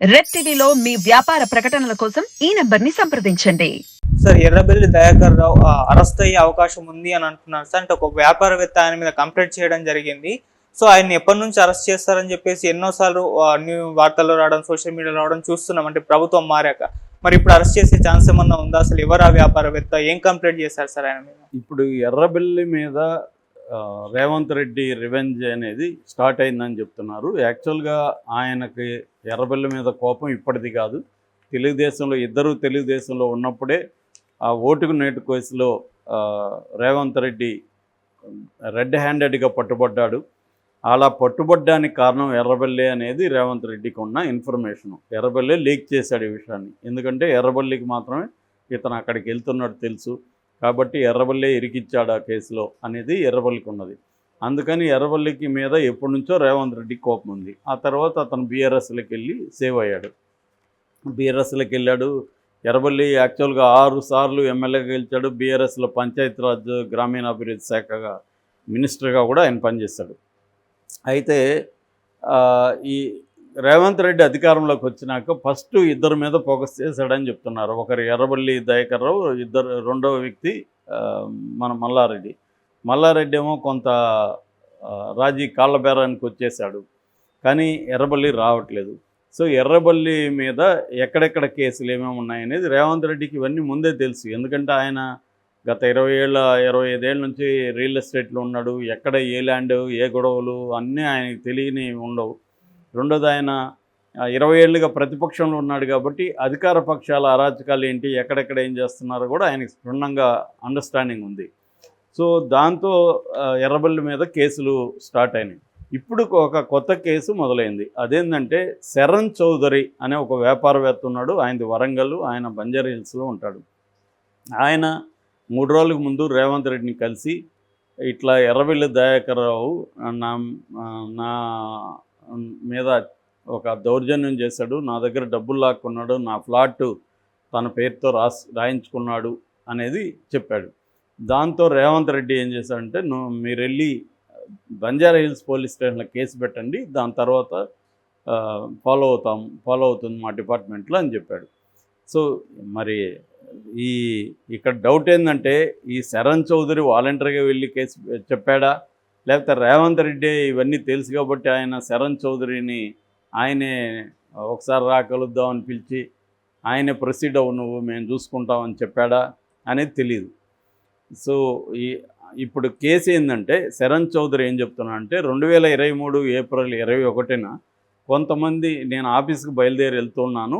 Red టీవీలో మీ వ్యాపార ప్రకటనల కోసం ఈ నెంబర్ని సంప్రదించండి. సార్ ఎర్రబెల్లి దయాకర్ రావు అరెస్ట్ అయ్యే అవకాశం ఉంది అని అంటున్నారు. సార్ అంటే ఒక వ్యాపారవేత్త ఆయన మీద కంప్లైంట్ చేయడం జరిగింది. సో ఆయన ఎప్పటి నుంచి అరెస్ట్ చేస్తారని చెప్పేసి ఎన్నోసార్లు అన్ని వార్తల్లో రావడం సోషల్ మీడియాలో రావడం చూస్తున్నాం. అంటే ప్రభుత్వం మారాక. మరి ఇప్పుడు అరెస్ట్ చేసే ఛాన్స్ ఏమన్నా ఉందా? అసలు ఎవరు ఆ వ్యాపారవేత్త? ఏం కంప్లైంట్ చేశారు సార్ ఆయన మీద? ఇప్పుడు ఎర్రబెల్లి మీద రేవంత్ రెడ్డి రివెంజ్ అనేది స్టార్ట్ అయిందని చెప్తున్నారు. యాక్చువల్గా ఆయనకి ఎర్రబెల్లి మీద కోపం ఇప్పటిది కాదు. తెలుగుదేశంలో ఇద్దరు తెలుగుదేశంలో ఉన్నప్పుడే ఆ ఓటుకు నేటు కేసులో రేవంత్ రెడ్డి రెడ్ హ్యాండెడ్గా పట్టుబడ్డాడు. అలా పట్టుబడ్డానికి కారణం ఎర్రబెల్లి అనేది రేవంత్ రెడ్డికి ఉన్న ఇన్ఫర్మేషన్. ఎర్రబెల్లి లీక్ చేశాడు ఈ విషయాన్ని. ఎందుకంటే ఎర్రబెల్లికి మాత్రమే ఇతను అక్కడికి వెళ్తున్నట్టు తెలుసు. కాబట్టి ఎర్రబల్లే ఇరికిచ్చాడు ఆ కేసులో అనేది ఎర్రబల్లికి ఉన్నది అందుకని ఎర్రబల్లికి మీద ఎప్పటి నుంచో రేవంత్ రెడ్డి కోపం ఉంది. ఆ తర్వాత అతను బీఆర్ఎస్లోకి వెళ్ళి సేవ్ అయ్యాడు. బీఆర్ఎస్లోకి వెళ్ళాడు. ఎర్రబల్లి యాక్చువల్గా ఆరు సార్లు ఎమ్మెల్యేగా గెలిచాడు. బీఆర్ఎస్లో పంచాయతీరాజ్ గ్రామీణాభివృద్ధి శాఖగా మినిస్టర్గా కూడా ఆయన పనిచేశాడు. అయితే ఈ రేవంత్ రెడ్డి అధికారంలోకి వచ్చినాక ఫస్ట్ ఇద్దరి మీద ఫోకస్ చేశాడని చెప్తున్నారు. ఒకరు ఎర్రబల్లి దయాకర్ రావు ఇద్దరు రెండవ వ్యక్తి మన మల్లారెడ్డి. మల్లారెడ్డి ఏమో కొంత రాజీ కాళ్ళబేరానికి వచ్చేసాడు కానీ ఎర్రబల్లి రావట్లేదు. సో ఎర్రబల్లి మీద ఎక్కడెక్కడ కేసులు ఏమేమి ఉన్నాయనేది రేవంత్ రెడ్డికి ఇవన్నీ ముందే తెలుసు. ఎందుకంటే ఆయన గత ఇరవై ఏళ్ళ ఇరవై ఐదేళ్ళ నుంచి రియల్ ఎస్టేట్లో ఉన్నాడు. ఎక్కడ ఏ ల్యాండ్ ఏ గొడవలు అన్నీ ఆయనకి తెలియని ఉండవు. రెండోది ఆయన ఇరవై ఏళ్ళుగా ప్రతిపక్షంలో ఉన్నాడు కాబట్టి అధికార పక్షాల అరాచకాలు ఏంటి ఎక్కడెక్కడ ఏం చేస్తున్నారో కూడా ఆయనకి క్షుణ్ణంగా అండర్స్టాండింగ్ ఉంది. సో దాంతో ఎర్రబల్లి మీద కేసులు స్టార్ట్ అయినాయి. ఇప్పుడు ఒక కొత్త కేసు మొదలైంది. అదేంటంటే శరణ్ చౌదరి అనే ఒక వ్యాపారవేత్త ఉన్నాడు. ఆయనది వరంగల్ ఆయన బంజారా హిల్స్లో ఉంటాడు. ఆయన మూడు రోజులకు ముందు రేవంత్ రెడ్డిని కలిసి ఇట్లా ఎర్రబెల్లి దయాకర్ రావు నా నా మీద ఒక దౌర్జన్యం చేశాడు. నా దగ్గర డబ్బులు లాక్కున్నాడు. నా ఫ్లాట్ తన పేరుతో రాసి రాయించుకున్నాడు అనేది చెప్పాడు. దాంతో రేవంత్ రెడ్డి ఏం చేశాడంటే నువ్వు మీరు వెళ్ళి బంజారా హిల్స్ పోలీస్ స్టేషన్లో కేసు పెట్టండి. దాని తర్వాత ఫాలో అవుతాం ఫాలో అవుతుంది మా డిపార్ట్మెంట్లో అని చెప్పాడు. సో మరి ఈ ఇక్కడ డౌట్ ఏంటంటే ఈ శరణ్ చౌదరి వాలంటరీగా వెళ్ళి కేసు చెప్పాడా? లేకపోతే రేవంత్ రెడ్డి ఇవన్నీ తెలుసు కాబట్టి ఆయన శరణ్ చౌదరిని ఆయనే ఒకసారి రా కలుద్దామని పిలిచి ఆయనే ప్రొసీడ్ అవ్వు నువ్వు మేము చూసుకుంటామని చెప్పాడా అనేది తెలియదు సో ఈ ఇప్పుడు కేసు ఏంటంటే శరణ్ చౌదరి ఏం చెప్తున్నా అంటే రెండు వేల ఇరవై మూడు ఏప్రిల్ ఇరవై ఒకటిన కొంతమంది నేను ఆఫీస్కి బయలుదేరి వెళ్తున్నాను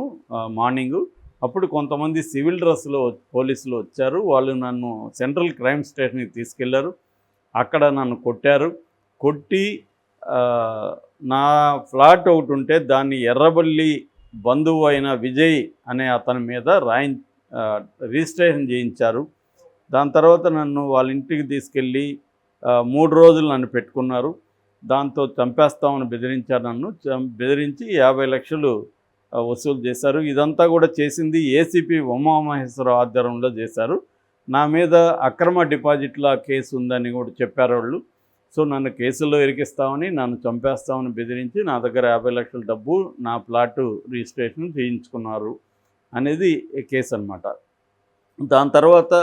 మార్నింగు అప్పుడు కొంతమంది సివిల్ డ్రెస్లో పోలీసులు వచ్చారు వాళ్ళు నన్ను సెంట్రల్ క్రైమ్ స్టేషన్కి తీసుకెళ్ళారు. అక్కడ నన్ను కొట్టారు. కొట్టి నా ఫ్లాట్ ఒకటి ఉంటే దాన్ని ఎర్రబల్లి బంధువు అయిన విజయ్ అనే అతని మీద రాయి రిజిస్ట్రేషన్ చేయించారు. దాని తర్వాత నన్ను వాళ్ళ ఇంటికి తీసుకెళ్ళి మూడు రోజులు నన్ను పెట్టుకున్నారు. దాంతో చంపేస్తామని బెదిరించారు నన్ను. చం- బెదిరించి యాభై లక్షలు వసూలు చేశారు. ఇదంతా కూడా చేసింది ఏసీపీ ఉమామహేశ్వర ఆధ్వర్యంలో చేశారు. నా మీద అక్రమ డిపాజిట్ల కేసు ఉందని కూడా చెప్పారు వాళ్ళు సో నన్ను కేసుల్లో ఇరికిస్తామని నన్ను చంపేస్తామని బెదిరించి నా దగ్గర యాభై లక్షల డబ్బు నా ప్లాటు రిజిస్ట్రేషన్ చేయించుకున్నారు అనేది కేసు అనమాట దాని తర్వాత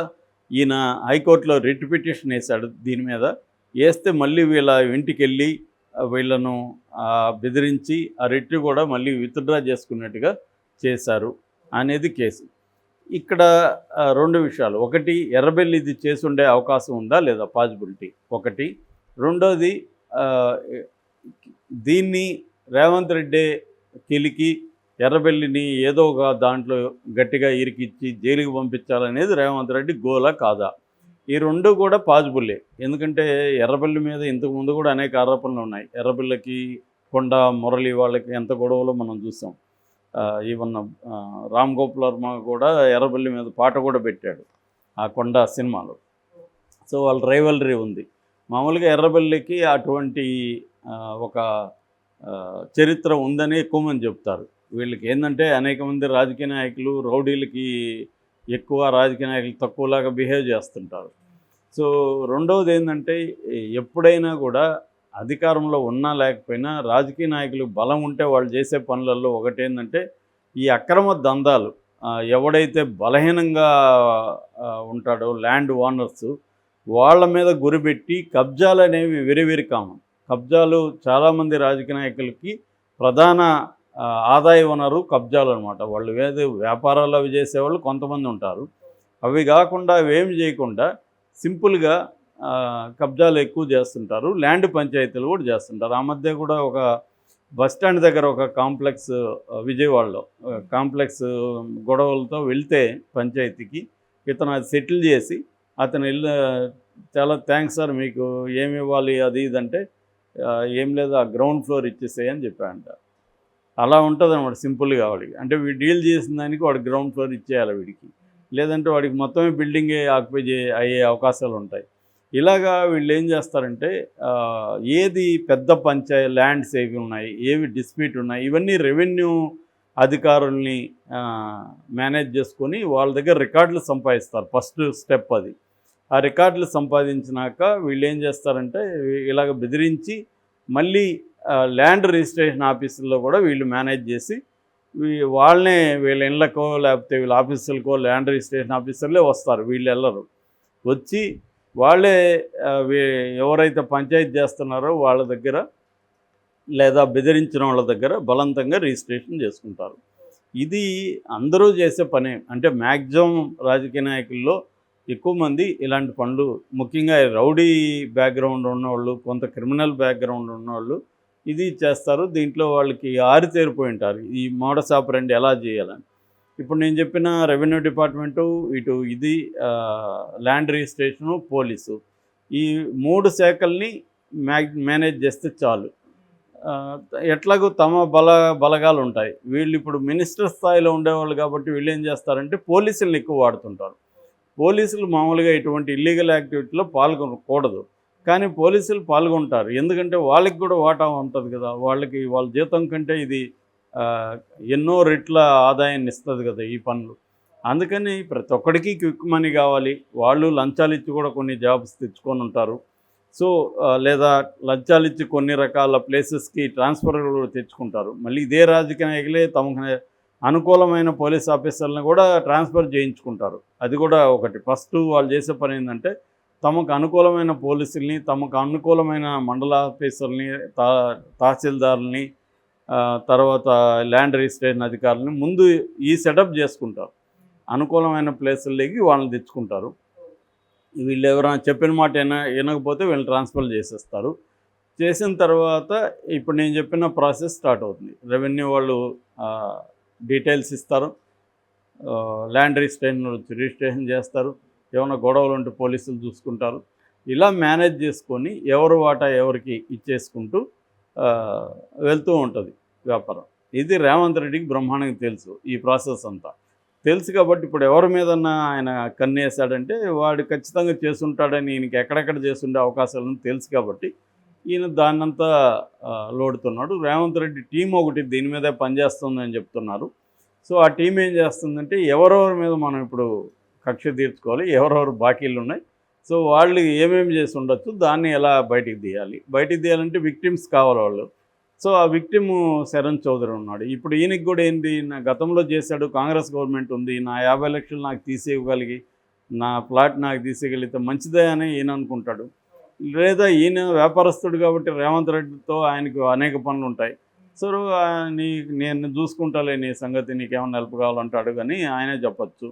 ఈయన హైకోర్టులో రిట్ పిటిషన్ వేశాడు దీని మీద. వేస్తే మళ్ళీ వీళ్ళ ఇంటికి వెళ్ళి వీళ్ళను బెదిరించి ఆ రిట్ కూడా మళ్ళీ విత్డ్రా చేసుకున్నట్టుగా చేశారు అనేది కేసు. ఇక్కడ రెండు విషయాలు. ఒకటి ఎర్రబెల్లి ఇది చేసి ఉండే అవకాశం ఉందా? లేదా పాజిబిలిటీ ఒకటి. రెండోది దీన్ని రేవంత్ రెడ్డి కిలికి ఎర్రబెల్లిని ఏదో ఒక దాంట్లో గట్టిగా ఇరికిచ్చి జైలుకి పంపించాలనేది రేవంత్ రెడ్డి గోలా కాదా? ఈ రెండు కూడా పాజిబుల్లే ఎందుకంటే ఎర్రబెల్లి మీద ఇంతకు ముందు కూడా అనేక ఆరోపణలు ఉన్నాయి. ఎర్రబెల్లికి కొండ మురళి వాళ్ళకి ఎంత గొడవలో మనం చూసాం ఈవెన్ రామ్ గోపాల్ వర్మ కూడా ఎర్రబెల్లి మీద పాట కూడా పెట్టాడు ఆ కొండ సినిమాలో. సో వాళ్ళ రైవలరీ ఉంది. మామూలుగా ఎర్రబెల్లికి అటువంటి ఒక చరిత్ర ఉందని ఎక్కువ మంది చెప్తారు. వీళ్ళకి ఏంటంటే అనేక మంది రాజకీయ నాయకులు రౌడీలకి ఎక్కువ రాజకీయ నాయకులు తక్కువలాగా బిహేవ్ చేస్తుంటారు. సో రెండవది ఏంటంటే ఎప్పుడైనా కూడా అధికారంలో ఉన్నా లేకపోయినా రాజకీయ నాయకులు బలం ఉంటే వాళ్ళు చేసే పనులలో ఒకటేంటంటే ఈ అక్రమ దందాలు ఎవడైతే బలహీనంగా ఉంటాడో ల్యాండ్ ఓనర్స్ వాళ్ళ మీద గురిపెట్టి కబ్జాలు అనేవి వెరీ కామన్. కబ్జాలు చాలామంది రాజకీయ నాయకులకి ప్రధాన ఆదాయ వనరు కబ్జాలు అనమాట వాళ్ళు ఏదో వ్యాపారాలు అవి చేసేవాళ్ళు కొంతమంది ఉంటారు. అవి కాకుండా అవి ఏం చేయకుండా సింపుల్గా కబ్జాలు ఎక్కువ చేస్తుంటారు. ల్యాండ్ పంచాయతీలు కూడా చేస్తుంటారు. ఆ మధ్య కూడా ఒక బస్ స్టాండ్ దగ్గర ఒక కాంప్లెక్స్ విజయవాడలో కాంప్లెక్స్ గొడవలతో వెళ్తే పంచాయతీకి ఇతను అది సెటిల్ చేసి అతను ఇల్లు చాలా థ్యాంక్స్ సార్ మీకు ఏమి ఇవ్వాలి అది ఇది అంటే ఏం లేదు ఆ గ్రౌండ్ ఫ్లోర్ ఇచ్చేసేయని చెప్పాడంట. అలా ఉంటుంది అనమాట సింపుల్గా వాడికి. అంటే వీడు డీల్ చేసిన దానికి వాడు గ్రౌండ్ ఫ్లోర్ ఇచ్చేయాలి వీడికి. లేదంటే వాడికి మొత్తమే బిల్డింగే ఆక్యుపై అయ్యే అవకాశాలు ఉంటాయి. ఇలాగా వీళ్ళు ఏం చేస్తారంటే ఏది పెద్ద పంచాయ ల్యాండ్స్ ఏవి ఉన్నాయి ఏవి డిస్ప్యూట్ ఉన్నాయి ఇవన్నీ రెవెన్యూ అధికారుల్ని మేనేజ్ చేసుకొని వాళ్ళ దగ్గర రికార్డులు సంపాదిస్తారు. ఫస్ట్ స్టెప్ అది. ఆ రికార్డులు సంపాదించినాక వీళ్ళు ఏం చేస్తారంటే ఇలాగ బెదిరించి మళ్ళీ ల్యాండ్ రిజిస్ట్రేషన్ ఆఫీసుల్లో కూడా వీళ్ళు మేనేజ్ చేసి వాళ్ళనే వీళ్ళ ఇళ్ళకో లేకపోతే వీళ్ళ ఆఫీసులకో ల్యాండ్ రిజిస్ట్రేషన్ ఆఫీసర్లే వస్తారు. వీళ్ళు వెళ్ళరు వచ్చి వాళ్ళే ఎవరైతే పంచాయతీ చేస్తున్నారో వాళ్ళ దగ్గర లేదా బెదిరించిన వాళ్ళ దగ్గర బలవంతంగా రిజిస్ట్రేషన్ చేసుకుంటారు. ఇది అందరూ చేసే పనే. అంటే మ్యాక్సిమం రాజకీయ నాయకుల్లో ఎక్కువ మంది ఇలాంటి పనులు ముఖ్యంగా రౌడీ బ్యాక్గ్రౌండ్ ఉన్నవాళ్ళు కొంత క్రిమినల్ బ్యాక్గ్రౌండ్ ఉన్నవాళ్ళు ఇది చేస్తారు. దీంట్లో వాళ్ళకి ఆరితేరిపోయి ఉంటారు. ఈ మోడస్ ఆపరెంట్ ఎలా చేయాలని. ఇప్పుడు నేను చెప్పిన రెవెన్యూ డిపార్ట్మెంటు ఇటు ఇది ల్యాండ్ రిజిస్ట్రేషను పోలీసు. ఈ మూడు శాఖల్ని మ్యాగ్ మేనేజ్ చేస్తే చాలు. ఎట్లాగూ తమ బల బలగాలు ఉంటాయి వీళ్ళు ఇప్పుడు మినిస్టర్ స్థాయిలో ఉండేవాళ్ళు కాబట్టి వీళ్ళు ఏం చేస్తారంటే పోలీసులను ఎక్కువ వాడుతుంటారు. పోలీసులు మామూలుగా ఇటువంటి ఇల్లీగల్ యాక్టివిటీలో పాల్గొనకూడదు. కానీ పోలీసులు పాల్గొంటారు. ఎందుకంటే వాళ్ళకి కూడా వాటా ఉంటుంది కదా. వాళ్ళకి వాళ్ళ జీతం కంటే ఇది ఎన్నో రెట్ల ఆదాయాన్ని ఇస్తుంది కదా ఈ పనులు. అందుకని ప్రతి ఒక్కడికి క్విక్ మనీ కావాలి. వాళ్ళు లంచాలు ఇచ్చి కూడా కొన్ని జాబ్స్ తెచ్చుకొని ఉంటారు. సో లేదా లంచాలు ఇచ్చి కొన్ని రకాల ప్లేసెస్కి ట్రాన్స్ఫర్ కూడా తెచ్చుకుంటారు. మళ్ళీ ఇదే రాజకీయ నాయకులే తమకు అనుకూలమైన పోలీస్ ఆఫీసర్లను కూడా ట్రాన్స్ఫర్ చేయించుకుంటారు. అది కూడా ఒకటి. ఫస్ట్ వాళ్ళు చేసే పని ఏంటంటే తమకు అనుకూలమైన పోలీసుల్ని తమకు అనుకూలమైన మండల ఆఫీసర్ని తా తహసీల్దార్ని తర్వాత ల్యాండ్ రిజిస్ట్రేషన్ అధికారులని ముందు ఈ సెటప్ చేసుకుంటారు. అనుకూలమైన ప్లేసుల్లోకి వాళ్ళని తెచ్చుకుంటారు. వీళ్ళు ఎవరైనా చెప్పిన మాట విన వినకపోతే వీళ్ళు ట్రాన్స్ఫర్ చేసేస్తారు. చేసిన తర్వాత ఇప్పుడు నేను చెప్పిన ప్రాసెస్ స్టార్ట్ అవుతుంది. రెవెన్యూ వాళ్ళు డీటెయిల్స్ ఇస్తారు. ల్యాండ్ రిజిస్ట్రేషన్ వచ్చి రిజిస్ట్రేషన్ చేస్తారు. ఏమైనా గొడవలు ఉంటే పోలీసులు చూసుకుంటారు. ఇలా మేనేజ్ చేసుకొని ఎవరు వాటా ఎవరికి ఇచ్చేసుకుంటూ వెళ్తూ ఉంటుంది. వ్యాపారం. ఇది రేవంత్ రెడ్డికి బ్రహ్మాండంగా తెలుసు ఈ ప్రాసెస్ అంతా. తెలుసు కాబట్టి ఇప్పుడు ఎవరి మీదన్నా ఆయన కన్నేసాడంటే వాడు ఖచ్చితంగా చేసుంటాడని ఈయనకి ఎక్కడెక్కడ చేస్తుండే అవకాశాలను తెలుసు కాబట్టి ఈయన దాన్నంతా లోడుతున్నాడు. రేవంత్ రెడ్డి టీం ఒకటి దీని మీదే పనిచేస్తుందని చెప్తున్నారు. సో ఆ టీం ఏం చేస్తుందంటే ఎవరెవరి మీద మనం ఇప్పుడు కక్ష తీర్చుకోవాలి ఎవరెవరు బాకీలు ఉన్నాయి. సో వాళ్ళు ఏమేమి చేసి ఉండొచ్చు దాన్ని ఎలా బయటికి తీయాలి? బయటికి తీయాలంటే విక్టిమ్స్ కావాలి వాళ్ళు. సో ఆ విక్టిమ్ శరణ్ చౌదరి ఉన్నాడు. ఇప్పుడు ఈయనకి కూడా ఏంది నా గతంలో చేశాడు కాంగ్రెస్ గవర్నమెంట్ ఉంది నా యాభై లక్షలు నాకు తీసేయగలిగి నా ప్లాట్ నాకు తీసేయగలిగితే మంచిదే అని ఈయన అనుకుంటాడు. లేదా ఈయన వ్యాపారస్తుడు కాబట్టి రేవంత్ రెడ్డితో ఆయనకు అనేక పనులు ఉంటాయి. సో నీ నేను చూసుకుంటాలే నీ సంగతి నీకేమైనా హెల్ప్ కావాలంటాడు కానీ ఆయనే చెప్పచ్చు.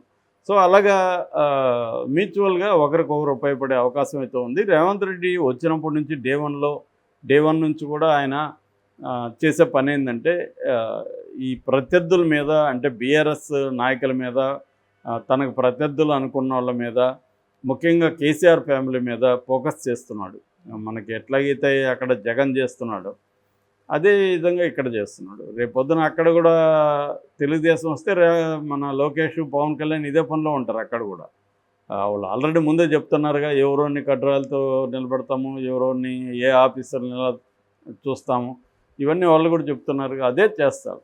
సో అలాగా మ్యూచువల్గా ఒకరికొకరు ఉపయోగపడే అవకాశం అయితే ఉంది. రేవంత్ రెడ్డి వచ్చినప్పటి నుంచి డే వన్లో డే వన్ నుంచి కూడా ఆయన చేసే పని ఏంటంటే ఈ ప్రత్యర్థుల మీద అంటే బీఆర్ఎస్ నాయకుల మీద తనకు ప్రత్యర్థులు అనుకున్న వాళ్ళ మీద ముఖ్యంగా కేసీఆర్ ఫ్యామిలీ మీద ఫోకస్ చేస్తున్నాడు. మనకి ఎట్లాగైతే అక్కడ జగన్ చేస్తున్నాడు అదే విధంగా ఇక్కడ చేస్తున్నాడు. రేపు పొద్దున అక్కడ కూడా తెలుగుదేశం వస్తే మన లోకేష్ పవన్ కళ్యాణ్ ఇదే పనిలో ఉంటారు అక్కడ కూడా. వాళ్ళు ఆల్రెడీ ముందే చెప్తున్నారుగా ఎవరోని కడ్రాలతో నిలబెడతాము ఎవరోని ఏ ఆఫీసర్ని ఎలా చూస్తాము. ఇవన్నీ వాళ్ళు కూడా చెప్తున్నారు అదే చేస్తారు.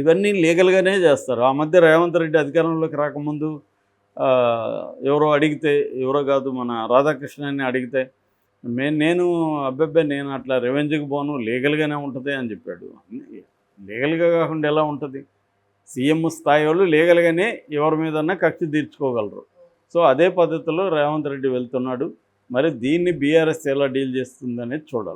ఇవన్నీ లీగల్గానే చేస్తారు. ఆ మధ్య రేవంత్ రెడ్డి అధికారంలోకి రాకముందు ఎవరో అడిగితే ఎవరో కాదు మన రాధాకృష్ణని అడిగితే మే నేను అబ్బాయి నేను అట్లా రెవెన్యూకి పోను లీగల్గానే ఉంటుంది అని చెప్పాడు. లీగల్గా కాకుండా ఎలా ఉంటుంది? సీఎం స్థాయి వాళ్ళు లీగల్గానే ఎవరి మీదన్నా కక్ష తీర్చుకోగలరు. సో అదే పద్ధతిలో రేవంత్ రెడ్డి వెళ్తున్నాడు. మరి దీన్ని బీఆర్ఎస్ ఎలా డీల్ చేస్తుందనేది చూడాలి.